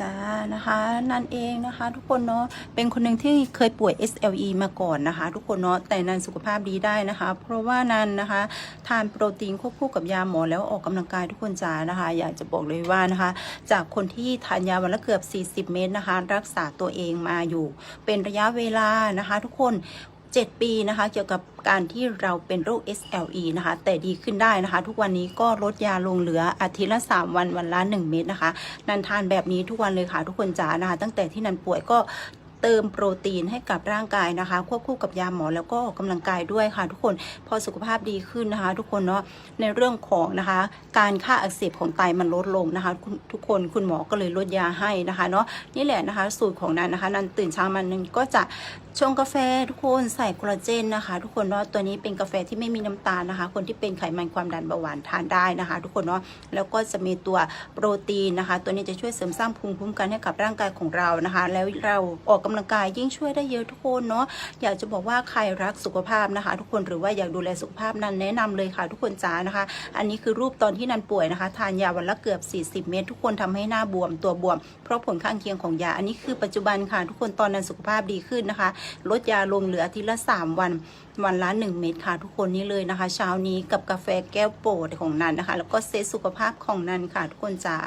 จ้านะคะนันเองนะคะ ทุกคนเนาะเป็นคนหนึ่งที่เคยป่วย SLE มาก่อนนะคะ ทุกคนเนาะแต่นันสุขภาพดีได้นะคะ เพราะว่านันนะคะ ทานโปรตีนควบคู่กับยาหมอแล้วออกกำลังกายทุกคนจ้านะคะ อยากจะบอกเลยว่านะคะ จากคนที่ทานยาวันละเกือบ 40 เม็ดนะคะ รักษาตัวเองมาอยู่ เป็นระยะเวลานะคะ ทุกคน 7 ปีนะคะ เกี่ยวกับการที่เราเป็นโรค SLE นะคะ แต่ดีขึ้นได้นะคะ ทุกวันนี้ก็ลดยาลงเหลืออาทิตย์ละ 3 วันวันละ 1 เม็ดนะคะ นันทานแบบนี้ทุกวันเลยค่ะทุกคนจ๋านะคะ ตั้งแต่ที่นันป่วยก็ เติมโปรตีนให้กับร่างกายนะคะ ควบคู่กับยาหมอแล้วก็ออกกำลังกายด้วยค่ะ ทุกคนพอสุขภาพดีขึ้นนะคะ ทุกคนเนาะในเรื่องของนะคะ การค่าอักเสบของไตมันลดลงนะคะ ทุกคนคุณหมอก็เลยลดยาให้นะคะเนาะนี่แหละนะคะ สูตรของนันนะคะ นันตื่นเช้ามานึงก็จะชงกาแฟทุกคนใส่คอลลาเจนนะคะ ทุกคนเนาะตัวนี้เป็นกาแฟที่ไม่มีน้ำตาลนะคะ คนที่เป็นไขมันความดันเบาหวานทานได้นะคะ ทุกคนเนาะแล้วก็จะมีตัวโปรตีนนะคะ ตัวนี้จะช่วยเสริมสร้างภูมิคุ้มกันให้กับร่างกายของเรานะคะ แล้วเราออกกำลังกายยิ่งช่วยได้เยอะทุกคนเนาะอยากจะบอกว่าใครรักสุขภาพนะคะ ทุกคนหรือว่าอยากดูแลสุขภาพนั้นแนะนำเลยค่ะ ทุกคนจ้านะคะ อันนี้คือรูปตอนที่นันป่วยนะคะทานยาวันละเกือบ 40 เม็ดทุกคนทำให้หน้าบวมตัวบวม เพราะผลข้างเคียงของยา อันนี้คือปัจจุบันค่ะ ทุกคนตอนนั้นสุขภาพดีขึ้นนะคะ ลดยาลงเหลืออาทิตย์ละ 3 วันวันละ 1 เม็ดค่ะ ทุกคนนี่เลยนะคะ เช้านี้กับกาแฟแก้วโปรดของนันนะคะ แล้วก็เซตสุขภาพของนันค่ะ ทุกคนจ๋า